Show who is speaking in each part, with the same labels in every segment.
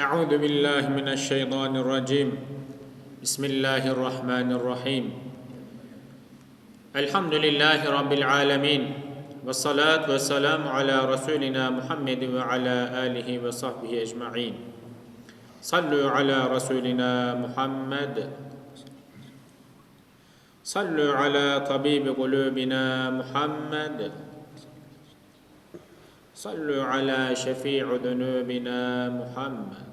Speaker 1: أعوذ بالله من الشيطان الرجيم بسم الله الرحمن الرحيم الحمد لله رب العالمين والصلاة والسلام على رسولنا محمد وعلى آله وصحبه أجمعين صلوا على رسولنا محمد صلوا على طبيب قلوبنا محمد صلوا على شفيع ذنوبنا محمد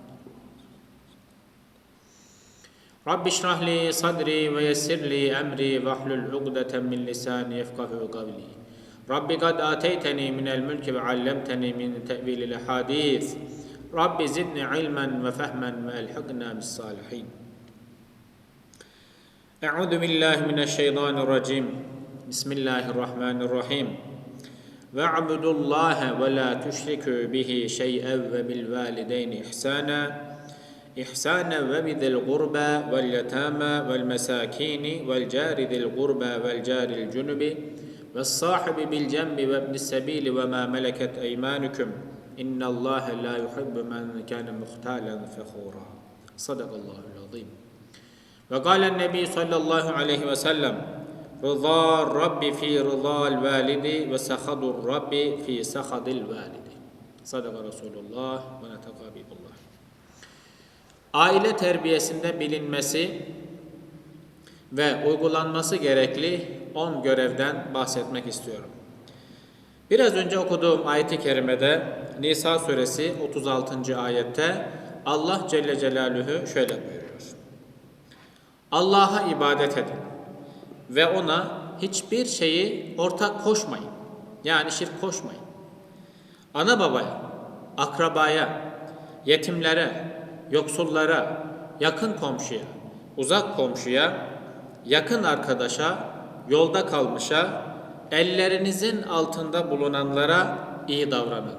Speaker 1: رب اشرح لي صدري ويسر لي أمري واحلل عقدة من لساني يفقه قولي. رب قد آتيتني من الملك وعلمتني من تأويل الأحاديث. رب زدني علما وفهما وألحقنا بالصالحين. أعوذ بالله من الشيطان الرجيم. بسم الله الرحمن الرحيم. واعبدوا الله ولا تشركوا به شيئا وبالوالدين إحسانا. إحسانا وبذي القربى واليتامى والمساكين والجار ذي القربى والجار الجنب والصاحب بالجنب وابن السبيل وما ملكت أيمانكم إن الله لا يحب من كان مختالا فخورا. صدق الله العظيم. وقال النبي صلى الله عليه وسلم رضا الرب في رضا الوالد وسخط الرب في سخط الوالد. صدق رسول الله ونتقى بالله Aile terbiyesinde bilinmesi ve uygulanması gerekli 10 görevden bahsetmek istiyorum. Biraz önce okuduğum ayet-i kerimede Nisa suresi 36. ayette Allah Celle Celaluhu şöyle buyuruyor. Allah'a ibadet edin ve ona hiçbir şeyi ortak koşmayın. Yani şirk koşmayın. Ana babaya, akrabaya, yetimlere, yoksullara, yakın komşuya, uzak komşuya, yakın arkadaşa, yolda kalmışa, ellerinizin altında bulunanlara iyi davranın.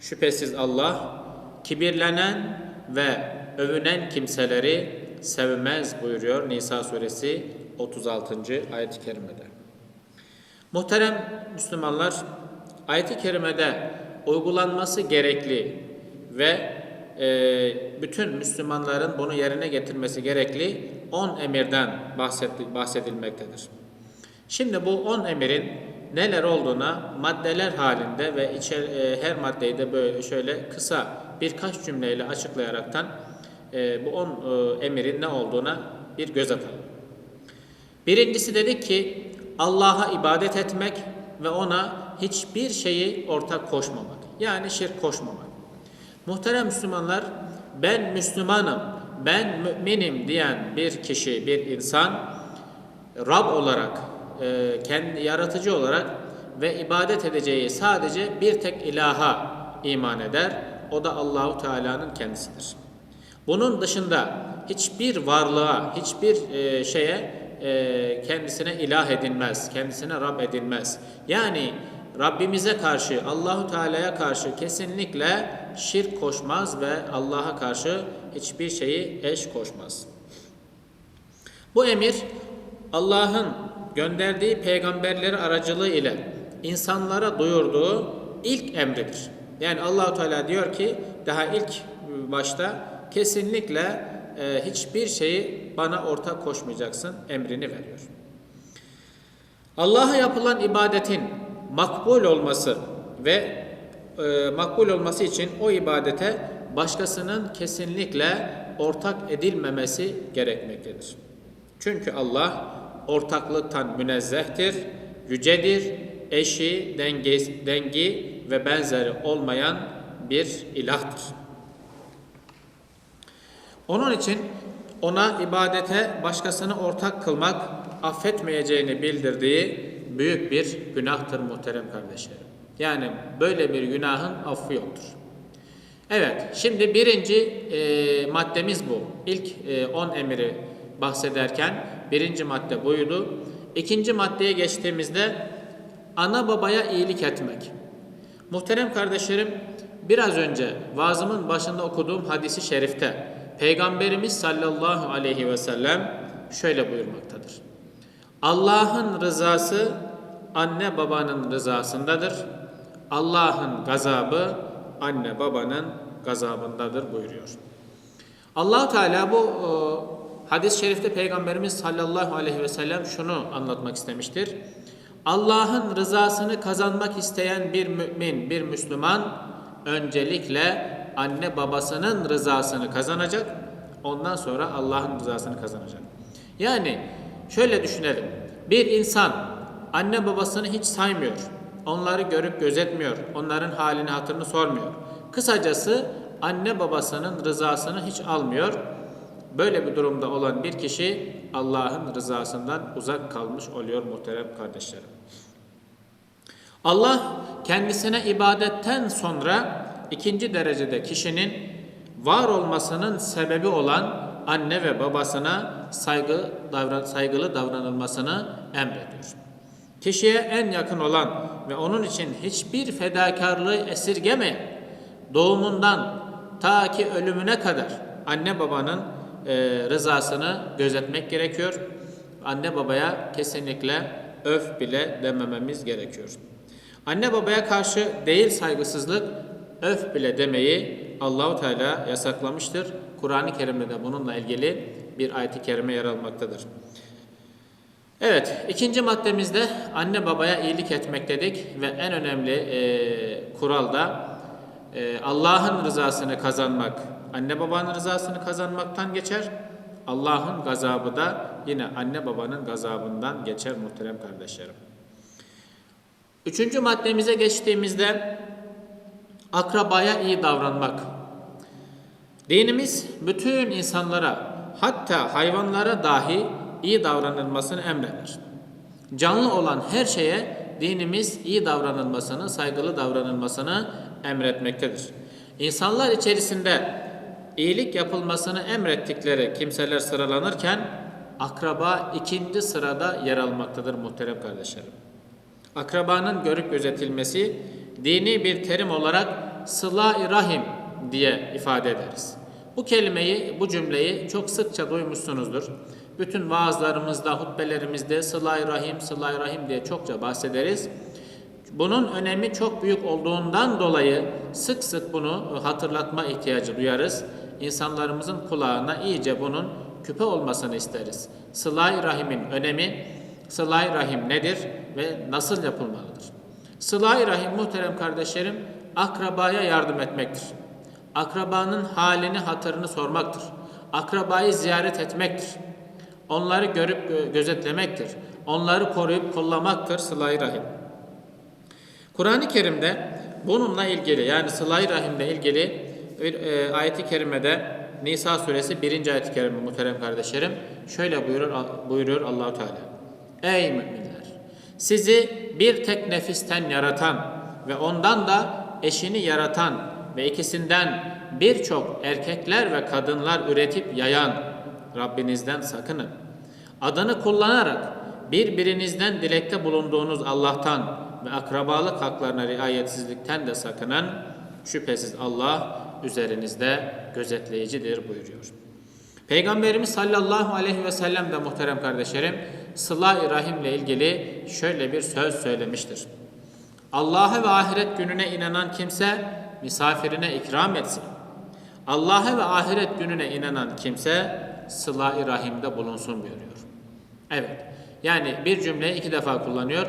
Speaker 1: Şüphesiz Allah kibirlenen ve övünen kimseleri sevmez buyuruyor Nisa suresi 36. ayet-i kerimede. Muhterem Müslümanlar, ayet-i kerimede uygulanması gerekli ve bütün Müslümanların bunu yerine getirmesi gerekli 10 emirden bahsedilmektedir. Şimdi bu 10 emirin neler olduğuna maddeler halinde ve içer, e, her maddeyi de böyle şöyle kısa birkaç cümleyle açıklayaraktan e, bu 10 e, emirin ne olduğuna bir göz atalım. Birincisi dedik ki Allah'a ibadet etmek ve ona hiçbir şeyi ortak koşmamak. Yani şirk koşmamak. Muhterem Müslümanlar, ben Müslümanım, ben müminim diyen bir kişi, bir insan Rab olarak, e, kendi yaratıcı olarak ve ibadet edeceği sadece bir tek ilaha iman eder. O da Allahu Teala'nın kendisidir. Bunun dışında hiçbir varlığa, hiçbir e, şeye e, kendisine ilah edilmez, kendisine Rab edilmez. Yani Rabbimize karşı, Allahu Teala'ya karşı kesinlikle şirk koşmaz ve Allah'a karşı hiçbir şeyi eş koşmaz. Bu emir Allah'ın gönderdiği peygamberleri aracılığı ile insanlara duyurduğu ilk emridir. Yani Allahu Teala diyor ki daha ilk başta kesinlikle e, hiçbir şeyi bana ortak koşmayacaksın emrini veriyor. Allah'a yapılan ibadetin makbul olması ve e, makbul olması için o ibadete başkasının kesinlikle ortak edilmemesi gerekmektedir. Çünkü Allah ortaklıktan münezzehtir, yücedir, eşi, dengi, dengi ve benzeri olmayan bir ilahtır. Onun için ona ibadete başkasını ortak kılmak affetmeyeceğini bildirdiği büyük bir günahtır muhterem kardeşlerim. Yani böyle bir günahın affı yoktur. Evet, şimdi birinci e, maddemiz bu. İlk 10 e, emiri bahsederken birinci madde buydu. İkinci maddeye geçtiğimizde ana babaya iyilik etmek. Muhterem kardeşlerim, biraz önce vaazımın başında okuduğum hadisi şerifte Peygamberimiz sallallahu aleyhi ve sellem şöyle buyurmaktadır. Allah'ın rızası anne babanın rızasındadır. Allah'ın gazabı anne babanın gazabındadır buyuruyor. allah Teala bu e, hadis-i şerifte Peygamberimiz sallallahu aleyhi ve sellem şunu anlatmak istemiştir. Allah'ın rızasını kazanmak isteyen bir mümin, bir Müslüman öncelikle anne babasının rızasını kazanacak. Ondan sonra Allah'ın rızasını kazanacak. Yani şöyle düşünelim. Bir insan anne babasını hiç saymıyor. Onları görüp gözetmiyor. Onların halini hatırını sormuyor. Kısacası anne babasının rızasını hiç almıyor. Böyle bir durumda olan bir kişi Allah'ın rızasından uzak kalmış oluyor muhterem kardeşlerim. Allah kendisine ibadetten sonra ikinci derecede kişinin var olmasının sebebi olan anne ve babasına saygı davran saygılı davranılmasını emrediyor. Kişiye en yakın olan ve onun için hiçbir fedakarlığı esirgemeyen doğumundan ta ki ölümüne kadar anne babanın e, rızasını gözetmek gerekiyor. Anne babaya kesinlikle öf bile demememiz gerekiyor. Anne babaya karşı değil saygısızlık, öf bile demeyi Allahu Teala yasaklamıştır. Kur'an-ı Kerim'de de bununla ilgili bir ayet-i kerime yer almaktadır. Evet, ikinci maddemizde anne babaya iyilik etmek dedik ve en önemli e, kural da e, Allah'ın rızasını kazanmak, anne babanın rızasını kazanmaktan geçer. Allah'ın gazabı da yine anne babanın gazabından geçer muhterem kardeşlerim. Üçüncü maddemize geçtiğimizde akrabaya iyi davranmak. Dinimiz bütün insanlara hatta hayvanlara dahi iyi davranılmasını emreder. Canlı olan her şeye dinimiz iyi davranılmasını, saygılı davranılmasını emretmektedir. İnsanlar içerisinde iyilik yapılmasını emrettikleri kimseler sıralanırken akraba ikinci sırada yer almaktadır muhterem kardeşlerim. Akrabanın görüp gözetilmesi dini bir terim olarak sıla-i rahim diye ifade ederiz. Bu kelimeyi, bu cümleyi çok sıkça duymuşsunuzdur. Bütün vaazlarımızda, hutbelerimizde sıla-i rahim, sıla-i rahim diye çokça bahsederiz. Bunun önemi çok büyük olduğundan dolayı sık sık bunu hatırlatma ihtiyacı duyarız. İnsanlarımızın kulağına iyice bunun küpe olmasını isteriz. Sıla-i rahimin önemi, sıla-i rahim nedir ve nasıl yapılmalıdır? Sıla-i rahim muhterem kardeşlerim akrabaya yardım etmektir. Akrabanın halini hatırını sormaktır. Akrabayı ziyaret etmektir. Onları görüp gözetlemektir. Onları koruyup kollamaktır sıla-i rahim. Kur'an-ı Kerim'de bununla ilgili yani sıla-i rahimle ilgili bir e, ayeti kerimede Nisa suresi 1. ayet-i kerime muhterem kardeşlerim şöyle buyurur, buyuruyor Allahu Teala. Ey müminler! Sizi bir tek nefisten yaratan ve ondan da eşini yaratan ve ikisinden birçok erkekler ve kadınlar üretip yayan Rabbinizden sakının. Adını kullanarak birbirinizden dilekte bulunduğunuz Allah'tan ve akrabalık haklarına riayetsizlikten de sakının. Şüphesiz Allah üzerinizde gözetleyicidir buyuruyor. Peygamberimiz sallallahu aleyhi ve sellem de muhterem kardeşlerim sıla-i rahimle ilgili şöyle bir söz söylemiştir. Allah'a ve ahiret gününe inanan kimse misafirine ikram etsin. Allah'a ve ahiret gününe inanan kimse sıla-i rahimde bulunsun buyuruyor. Evet. Yani bir cümleyi iki defa kullanıyor.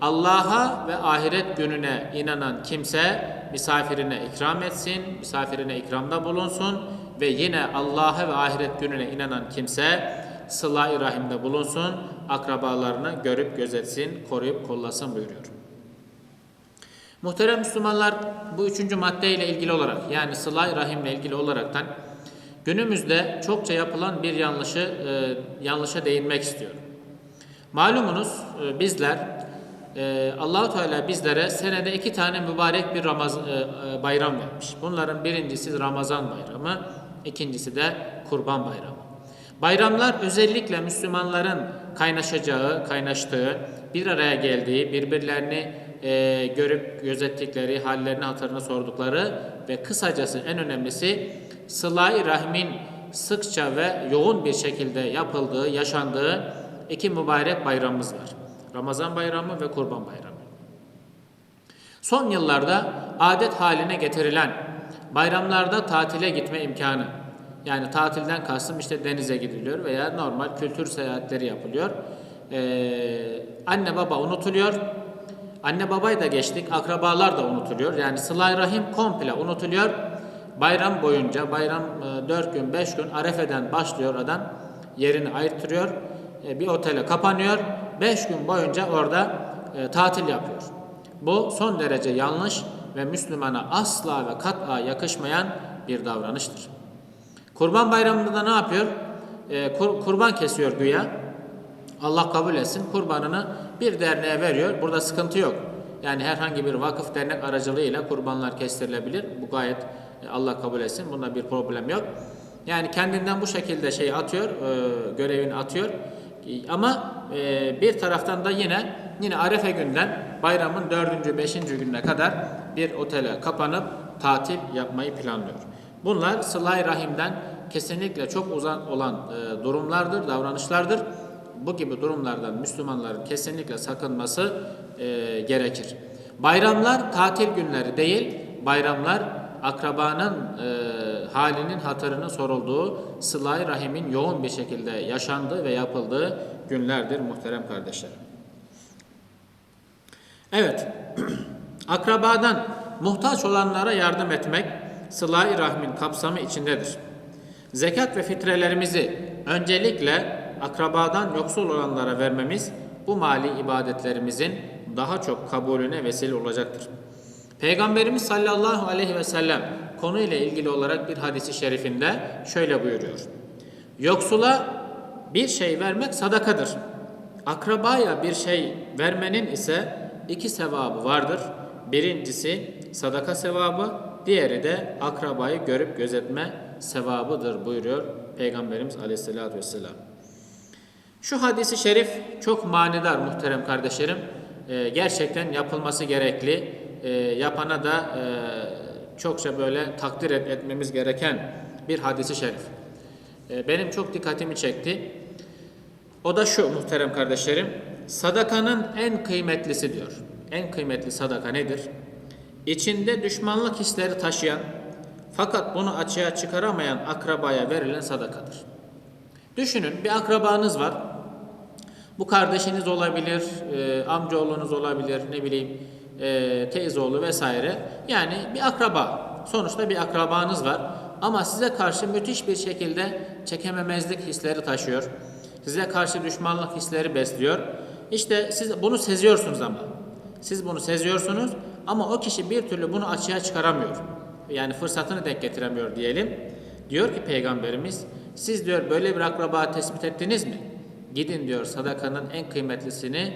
Speaker 1: Allah'a ve ahiret gününe inanan kimse misafirine ikram etsin, misafirine ikramda bulunsun ve yine Allah'a ve ahiret gününe inanan kimse sıla-i rahimde bulunsun, akrabalarını görüp gözetsin, koruyup kollasın buyuruyor. Muhterem Müslümanlar bu üçüncü maddeyle ilgili olarak yani sıla-i rahimle ilgili olaraktan günümüzde çokça yapılan bir yanlışı e, yanlışa değinmek istiyorum. Malumunuz e, bizler e, Allahu Teala bizlere senede iki tane mübarek bir Ramaz, e, e, bayram vermiş. Bunların birincisi Ramazan bayramı, ikincisi de Kurban bayramı. Bayramlar özellikle Müslümanların kaynaşacağı, kaynaştığı, bir araya geldiği, birbirlerini e, görüp gözettikleri, hallerini hatırını sordukları ve kısacası en önemlisi sıla-i rahmin sıkça ve yoğun bir şekilde yapıldığı, yaşandığı iki mübarek bayramımız var. Ramazan bayramı ve Kurban bayramı. Son yıllarda adet haline getirilen bayramlarda tatile gitme imkanı. Yani tatilden kastım işte denize gidiliyor veya normal kültür seyahatleri yapılıyor. Ee, anne baba unutuluyor. Anne babayı da geçtik, akrabalar da unutuluyor. Yani sıla rahim komple unutuluyor. Bayram boyunca, bayram 4 gün, 5 gün Arefe'den başlıyor adam. Yerini ayırtırıyor. E, bir otele kapanıyor. 5 gün boyunca orada e, tatil yapıyor. Bu son derece yanlış ve Müslümana asla ve kat'a yakışmayan bir davranıştır. Kurban bayramında da ne yapıyor? E, kur- kurban kesiyor güya. Allah kabul etsin. Kurbanını bir derneğe veriyor. Burada sıkıntı yok. Yani herhangi bir vakıf dernek aracılığıyla kurbanlar kestirilebilir. Bu gayet e, Allah kabul etsin. Bunda bir problem yok. Yani kendinden bu şekilde şey atıyor, e, görevini atıyor. E, Ama e, bir taraftan da yine yine Arefe günden bayramın dördüncü, beşinci gününe kadar bir otele kapanıp tatil yapmayı planlıyor. Bunlar sıla rahimden kesinlikle çok uzak olan e, durumlardır, davranışlardır. Bu gibi durumlardan Müslümanların kesinlikle sakınması e, gerekir. Bayramlar tatil günleri değil, bayramlar akrabanın e, halinin hatırının sorulduğu, sıla rahimin yoğun bir şekilde yaşandığı ve yapıldığı günlerdir muhterem kardeşlerim. Evet, akrabadan muhtaç olanlara yardım etmek sıla-i rahmin kapsamı içindedir. Zekat ve fitrelerimizi öncelikle akrabadan yoksul olanlara vermemiz bu mali ibadetlerimizin daha çok kabulüne vesile olacaktır. Peygamberimiz sallallahu aleyhi ve sellem konuyla ilgili olarak bir hadisi şerifinde şöyle buyuruyor. Yoksula bir şey vermek sadakadır. Akrabaya bir şey vermenin ise iki sevabı vardır. Birincisi sadaka sevabı, diğeri de akrabayı görüp gözetme sevabıdır buyuruyor Peygamberimiz aleyhissalatü vesselam. Şu hadisi şerif çok manidar muhterem kardeşlerim. Ee, gerçekten yapılması gerekli. Ee, yapana da e, çokça böyle takdir et, etmemiz gereken bir hadisi şerif. Ee, benim çok dikkatimi çekti. O da şu muhterem kardeşlerim. Sadakanın en kıymetlisi diyor. En kıymetli sadaka nedir? İçinde düşmanlık hisleri taşıyan fakat bunu açığa çıkaramayan akrabaya verilen sadakadır. Düşünün bir akrabanız var. Bu kardeşiniz olabilir, e, amcaoğlunuz olabilir, ne bileyim e, teyzeoğlu vesaire. Yani bir akraba. Sonuçta bir akrabanız var. Ama size karşı müthiş bir şekilde çekememezlik hisleri taşıyor. Size karşı düşmanlık hisleri besliyor. İşte siz bunu seziyorsunuz ama. Siz bunu seziyorsunuz ama o kişi bir türlü bunu açığa çıkaramıyor. Yani fırsatını denk getiremiyor diyelim. Diyor ki Peygamberimiz, siz diyor böyle bir akraba tespit ettiniz mi? Gidin diyor sadakanın en kıymetlisini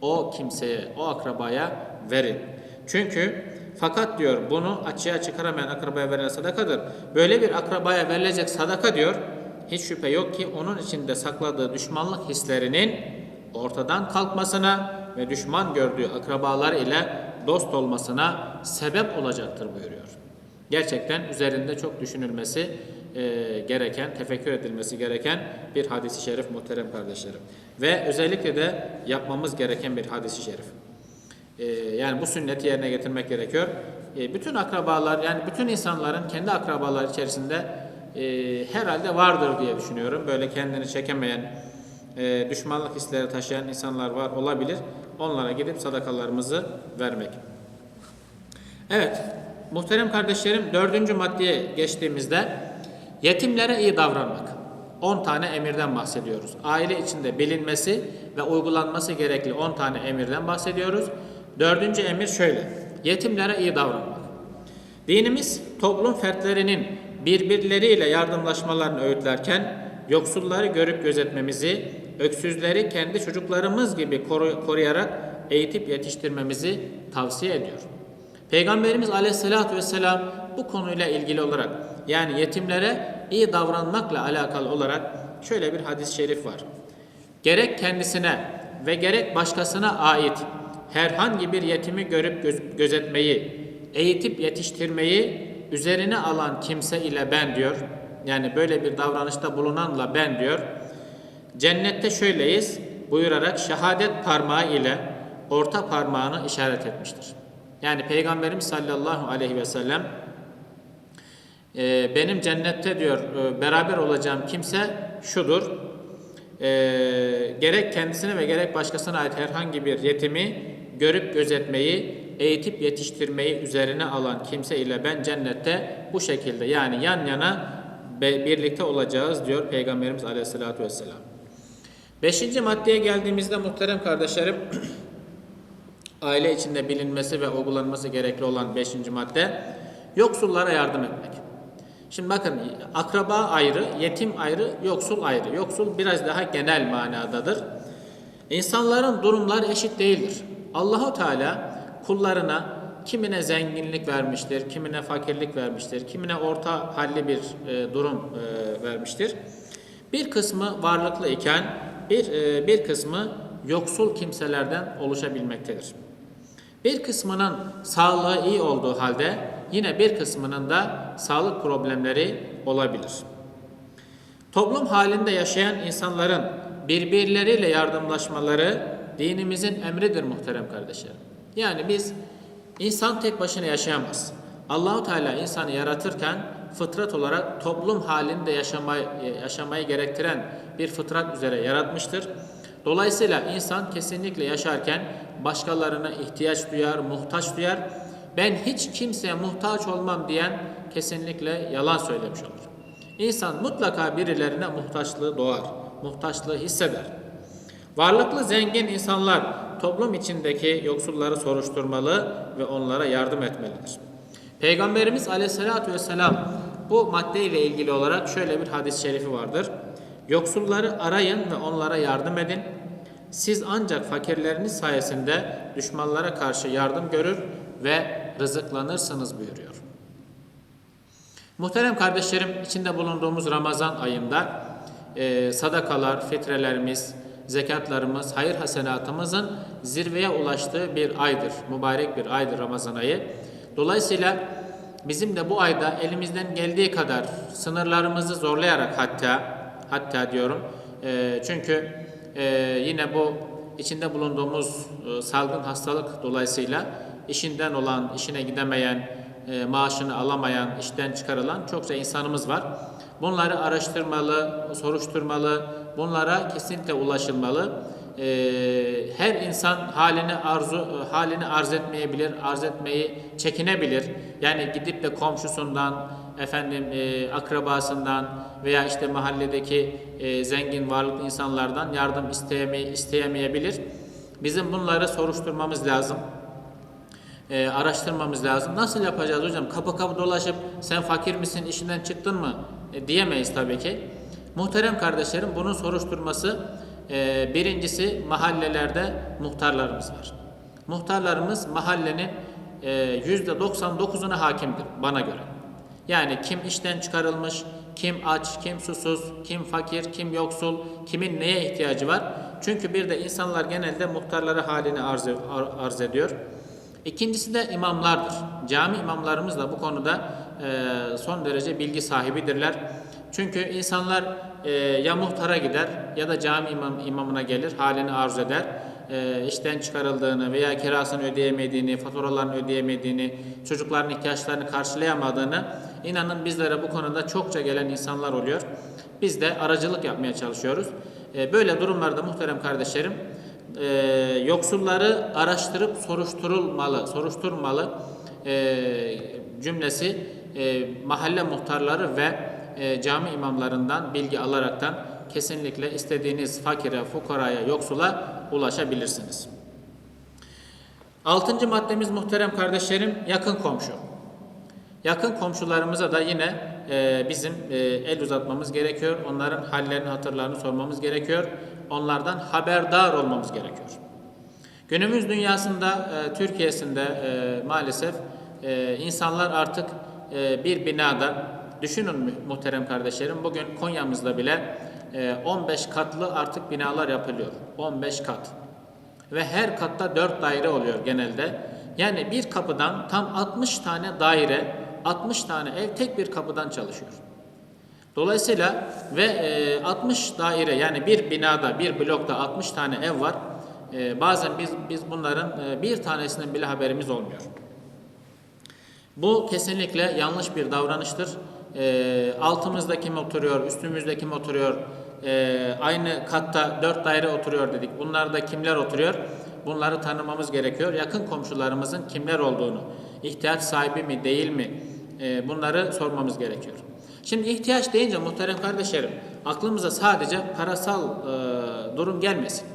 Speaker 1: o kimseye, o akrabaya verin. Çünkü fakat diyor bunu açığa çıkaramayan akrabaya verilen sadakadır. Böyle bir akrabaya verilecek sadaka diyor, hiç şüphe yok ki onun içinde sakladığı düşmanlık hislerinin ortadan kalkmasına ve düşman gördüğü akrabalar ile dost olmasına sebep olacaktır buyuruyor. Gerçekten üzerinde çok düşünülmesi e, gereken, tefekkür edilmesi gereken bir hadisi şerif muhterem kardeşlerim. Ve özellikle de yapmamız gereken bir hadisi şerif. E, yani bu sünneti yerine getirmek gerekiyor. E, bütün akrabalar, yani bütün insanların kendi akrabalar içerisinde e, herhalde vardır diye düşünüyorum. Böyle kendini çekemeyen, e, düşmanlık hisleri taşıyan insanlar var olabilir. Onlara gidip sadakalarımızı vermek. Evet, muhterem kardeşlerim dördüncü maddeye geçtiğimizde yetimlere iyi davranmak. 10 tane emirden bahsediyoruz. Aile içinde bilinmesi ve uygulanması gerekli 10 tane emirden bahsediyoruz. Dördüncü emir şöyle, yetimlere iyi davranmak. Dinimiz toplum fertlerinin birbirleriyle yardımlaşmalarını öğütlerken yoksulları görüp gözetmemizi, öksüzleri kendi çocuklarımız gibi koru- koruyarak eğitip yetiştirmemizi tavsiye ediyor. Peygamberimiz Aleyhisselatü vesselam bu konuyla ilgili olarak yani yetimlere iyi davranmakla alakalı olarak şöyle bir hadis-i şerif var. Gerek kendisine ve gerek başkasına ait herhangi bir yetimi görüp göz- gözetmeyi, eğitip yetiştirmeyi üzerine alan kimse ile ben diyor. Yani böyle bir davranışta bulunanla ben diyor. Cennette şöyleyiz buyurarak şehadet parmağı ile orta parmağını işaret etmiştir. Yani Peygamberimiz sallallahu aleyhi ve sellem e, benim cennette diyor e, beraber olacağım kimse şudur. E, gerek kendisine ve gerek başkasına ait herhangi bir yetimi görüp gözetmeyi, eğitip yetiştirmeyi üzerine alan kimse ile ben cennette bu şekilde yani yan yana birlikte olacağız diyor Peygamberimiz Aleyhisselatü Vesselam. Beşinci maddeye geldiğimizde muhterem kardeşlerim aile içinde bilinmesi ve uygulanması gerekli olan beşinci madde yoksullara yardım etmek. Şimdi bakın akraba ayrı, yetim ayrı, yoksul ayrı. Yoksul biraz daha genel manadadır. İnsanların durumları eşit değildir. Allahu Teala kullarına kimine zenginlik vermiştir, kimine fakirlik vermiştir, kimine orta halli bir e, durum e, vermiştir. Bir kısmı varlıklı iken bir e, bir kısmı yoksul kimselerden oluşabilmektedir. Bir kısmının sağlığı iyi olduğu halde yine bir kısmının da sağlık problemleri olabilir. Toplum halinde yaşayan insanların birbirleriyle yardımlaşmaları dinimizin emridir muhterem kardeşlerim. Yani biz insan tek başına yaşayamaz. Allahu Teala insanı yaratırken fıtrat olarak toplum halinde yaşamayı, yaşamayı gerektiren bir fıtrat üzere yaratmıştır. Dolayısıyla insan kesinlikle yaşarken başkalarına ihtiyaç duyar, muhtaç duyar. Ben hiç kimseye muhtaç olmam diyen kesinlikle yalan söylemiş olur. İnsan mutlaka birilerine muhtaçlığı doğar, muhtaçlığı hisseder. Varlıklı zengin insanlar toplum içindeki yoksulları soruşturmalı ve onlara yardım etmelidir. Peygamberimiz Aleyhisselatü Vesselam bu maddeyle ilgili olarak şöyle bir hadis-i şerifi vardır. Yoksulları arayın ve onlara yardım edin. Siz ancak fakirleriniz sayesinde düşmanlara karşı yardım görür ve rızıklanırsınız buyuruyor. Muhterem kardeşlerim, içinde bulunduğumuz Ramazan ayında e, sadakalar, fitrelerimiz, zekatlarımız, hayır hasenatımızın zirveye ulaştığı bir aydır. Mübarek bir aydır Ramazan ayı. Dolayısıyla bizim de bu ayda elimizden geldiği kadar sınırlarımızı zorlayarak hatta hatta diyorum e, çünkü e, yine bu içinde bulunduğumuz e, salgın hastalık dolayısıyla işinden olan, işine gidemeyen, e, maaşını alamayan, işten çıkarılan çokça insanımız var. Bunları araştırmalı, soruşturmalı, bunlara kesinlikle ulaşılmalı. E, her insan halini arzu halini arz etmeyebilir, arz etmeyi çekinebilir. Yani gidip de komşusundan, efendim e, akrabasından veya işte mahalledeki e, zengin varlıklı insanlardan yardım isteyeme, isteyemeyebilir. Bizim bunları soruşturmamız lazım e, araştırmamız lazım. Nasıl yapacağız hocam? Kapı kapı dolaşıp sen fakir misin, işinden çıktın mı e, diyemeyiz tabii ki. Muhterem kardeşlerim bunun soruşturması e, birincisi mahallelerde muhtarlarımız var. Muhtarlarımız mahallenin e, yüzde 99'una hakimdir bana göre. Yani kim işten çıkarılmış, kim aç, kim susuz, kim fakir, kim yoksul, kimin neye ihtiyacı var? Çünkü bir de insanlar genelde muhtarlara halini arz, ar- arz ediyor. İkincisi de imamlardır. Cami imamlarımız da bu konuda e, son derece bilgi sahibidirler. Çünkü insanlar e, ya muhtara gider ya da cami imam, imamına gelir, halini arz eder. E, işten çıkarıldığını veya kirasını ödeyemediğini, faturalarını ödeyemediğini, çocukların ihtiyaçlarını karşılayamadığını inanın bizlere bu konuda çokça gelen insanlar oluyor. Biz de aracılık yapmaya çalışıyoruz. E, böyle durumlarda muhterem kardeşlerim e, yoksulları araştırıp soruşturulmalı, soruşturmalı e, cümlesi mahalle muhtarları ve cami imamlarından bilgi alaraktan kesinlikle istediğiniz fakire, fukaraya, yoksula ulaşabilirsiniz. Altıncı maddemiz muhterem kardeşlerim yakın komşu. Yakın komşularımıza da yine e, bizim e, el uzatmamız gerekiyor. Onların hallerini, hatırlarını sormamız gerekiyor. Onlardan haberdar olmamız gerekiyor. Günümüz dünyasında, e, Türkiye'sinde e, maalesef e, insanlar artık e, bir binada, düşünün muhterem kardeşlerim, bugün Konya'mızda bile e, 15 katlı artık binalar yapılıyor. 15 kat. Ve her katta 4 daire oluyor genelde. Yani bir kapıdan tam 60 tane daire, 60 tane ev tek bir kapıdan çalışıyor. Dolayısıyla ve e, 60 daire yani bir binada, bir blokta 60 tane ev var. E, bazen biz biz bunların e, bir tanesinden bile haberimiz olmuyor. Bu kesinlikle yanlış bir davranıştır. e, altımızda kim oturuyor, üstümüzde kim oturuyor, e, aynı katta dört daire oturuyor dedik. Bunlarda kimler oturuyor? Bunları tanımamız gerekiyor. Yakın komşularımızın kimler olduğunu, ihtiyaç sahibi mi değil mi e, bunları sormamız gerekiyor. Şimdi ihtiyaç deyince muhterem kardeşlerim aklımıza sadece parasal e, durum gelmesin.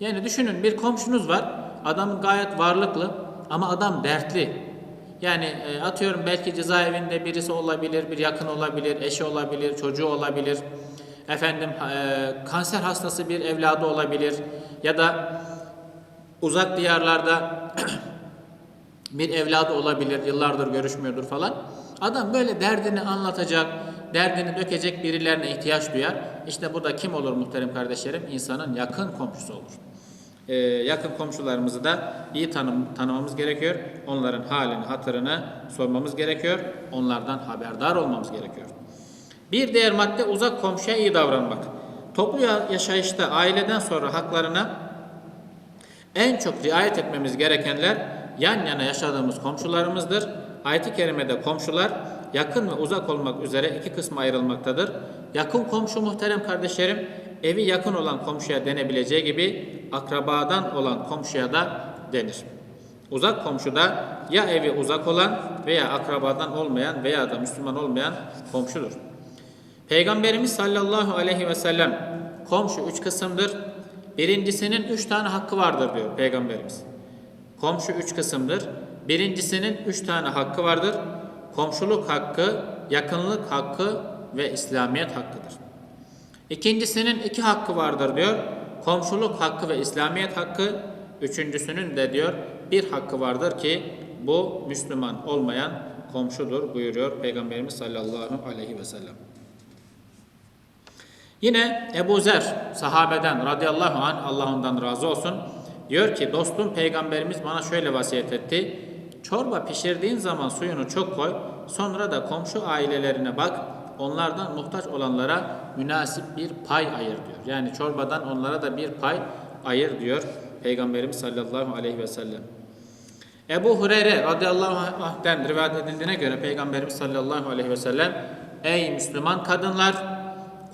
Speaker 1: Yani düşünün bir komşunuz var. Adam gayet varlıklı ama adam dertli. Yani e, atıyorum belki cezaevinde birisi olabilir, bir yakın olabilir, eşi olabilir, çocuğu olabilir. Efendim e, kanser hastası bir evladı olabilir ya da uzak diyarlarda bir evladı olabilir, yıllardır görüşmüyordur falan. Adam böyle derdini anlatacak, derdini dökecek birilerine ihtiyaç duyar. İşte bu da kim olur muhterem kardeşlerim? İnsanın yakın komşusu olur. Ee, yakın komşularımızı da iyi tanım, tanımamız gerekiyor. Onların halini, hatırını sormamız gerekiyor. Onlardan haberdar olmamız gerekiyor. Bir diğer madde uzak komşuya iyi davranmak. Toplu ya- yaşayışta aileden sonra haklarına en çok riayet etmemiz gerekenler yan yana yaşadığımız komşularımızdır. Ayet-i Kerime'de komşular yakın ve uzak olmak üzere iki kısma ayrılmaktadır. Yakın komşu muhterem kardeşlerim, evi yakın olan komşuya denebileceği gibi akrabadan olan komşuya da denir. Uzak komşu da ya evi uzak olan veya akrabadan olmayan veya da Müslüman olmayan komşudur. Peygamberimiz sallallahu aleyhi ve sellem komşu üç kısımdır. Birincisinin üç tane hakkı vardır diyor Peygamberimiz. Komşu üç kısımdır. Birincisinin üç tane hakkı vardır. Komşuluk hakkı, yakınlık hakkı ve İslamiyet hakkıdır. İkincisinin iki hakkı vardır diyor. Komşuluk hakkı ve İslamiyet hakkı. Üçüncüsünün de diyor bir hakkı vardır ki bu Müslüman olmayan komşudur buyuruyor Peygamberimiz sallallahu aleyhi ve sellem. Yine Ebu Zer sahabeden radıyallahu anh Allah ondan razı olsun diyor ki dostum peygamberimiz bana şöyle vasiyet etti. Çorba pişirdiğin zaman suyunu çok koy sonra da komşu ailelerine bak onlardan muhtaç olanlara münasip bir pay ayır diyor. Yani çorbadan onlara da bir pay ayır diyor Peygamberimiz sallallahu aleyhi ve sellem. Ebu Hureyre radıyallahu anh'den rivayet edildiğine göre Peygamberimiz sallallahu aleyhi ve sellem Ey Müslüman kadınlar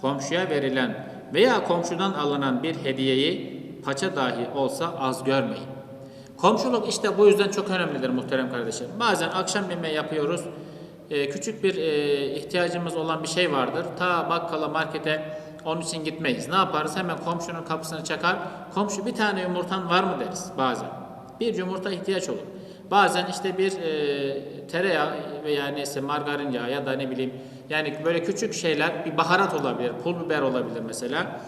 Speaker 1: komşuya verilen veya komşudan alınan bir hediyeyi paça dahi olsa az görmeyin. Komşuluk işte bu yüzden çok önemlidir muhterem kardeşlerim. Bazen akşam yemeği yapıyoruz. Ee, küçük bir e, ihtiyacımız olan bir şey vardır. Ta bakkala markete onun için gitmeyiz. Ne yaparız? Hemen komşunun kapısını çakar. Komşu bir tane yumurtan var mı deriz bazen. Bir yumurta ihtiyaç olur. Bazen işte bir e, tereyağı veya neyse margarin yağı ya da ne bileyim yani böyle küçük şeyler bir baharat olabilir, pul biber olabilir mesela.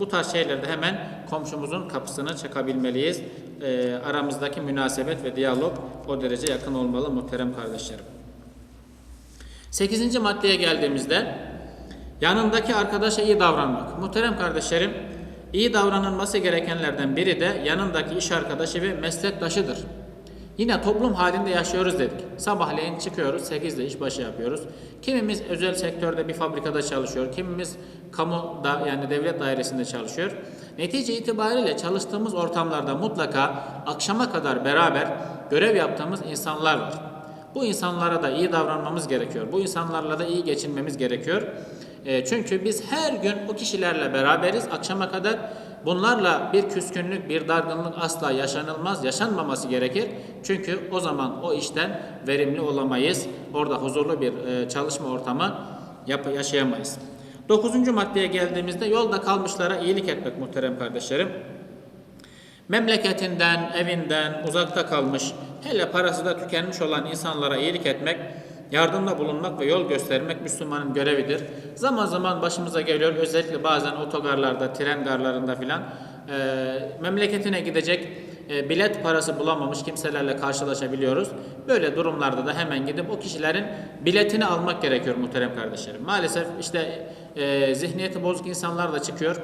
Speaker 1: Bu tarz şeylerde hemen komşumuzun kapısını çakabilmeliyiz. E, aramızdaki münasebet ve diyalog o derece yakın olmalı muhterem kardeşlerim. Sekizinci maddeye geldiğimizde yanındaki arkadaşa iyi davranmak. Muhterem kardeşlerim, iyi davranılması gerekenlerden biri de yanındaki iş arkadaşı ve meslektaşıdır. Yine toplum halinde yaşıyoruz dedik. Sabahleyin çıkıyoruz, 8'de işbaşı yapıyoruz. Kimimiz özel sektörde bir fabrikada çalışıyor, kimimiz kamuda yani devlet dairesinde çalışıyor. Netice itibariyle çalıştığımız ortamlarda mutlaka akşama kadar beraber görev yaptığımız insanlar var. Bu insanlara da iyi davranmamız gerekiyor. Bu insanlarla da iyi geçinmemiz gerekiyor. E, çünkü biz her gün bu kişilerle beraberiz akşama kadar. Bunlarla bir küskünlük, bir dargınlık asla yaşanılmaz, yaşanmaması gerekir. Çünkü o zaman o işten verimli olamayız. Orada huzurlu bir e, çalışma ortamı yaşayamayız. Dokuzuncu maddeye geldiğimizde yolda kalmışlara iyilik etmek muhterem kardeşlerim. Memleketinden, evinden uzakta kalmış, hele parası da tükenmiş olan insanlara iyilik etmek, yardımda bulunmak ve yol göstermek Müslümanın görevidir. Zaman zaman başımıza geliyor, özellikle bazen otogarlarda, tren garlarında filan e, memleketine gidecek e, bilet parası bulamamış kimselerle karşılaşabiliyoruz. Böyle durumlarda da hemen gidip o kişilerin biletini almak gerekiyor muhterem kardeşlerim. Maalesef işte e, zihniyeti bozuk insanlar da çıkıyor.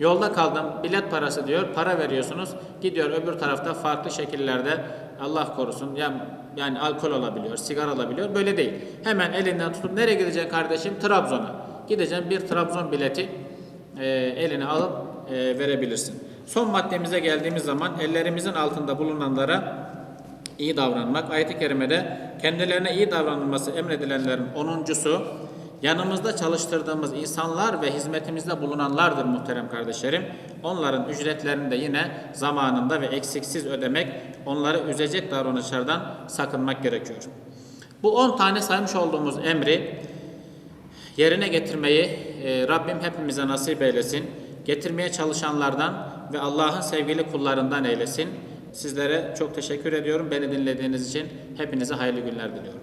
Speaker 1: Yolda kaldım bilet parası diyor para veriyorsunuz gidiyor öbür tarafta farklı şekillerde Allah korusun yani, yani alkol olabiliyor sigara olabiliyor böyle değil. Hemen elinden tutup nereye gideceksin kardeşim Trabzon'a gideceğim bir Trabzon bileti e, eline alıp e, verebilirsin. Son maddemize geldiğimiz zaman ellerimizin altında bulunanlara iyi davranmak. Ayet-i kerimede kendilerine iyi davranılması emredilenlerin onuncusu yanımızda çalıştırdığımız insanlar ve hizmetimizde bulunanlardır muhterem kardeşlerim. Onların ücretlerini de yine zamanında ve eksiksiz ödemek, onları üzecek davranışlardan sakınmak gerekiyor. Bu 10 tane saymış olduğumuz emri yerine getirmeyi e, Rabbim hepimize nasip eylesin. Getirmeye çalışanlardan ve Allah'ın sevgili kullarından eylesin. Sizlere çok teşekkür ediyorum. Beni dinlediğiniz için hepinize hayırlı günler diliyorum.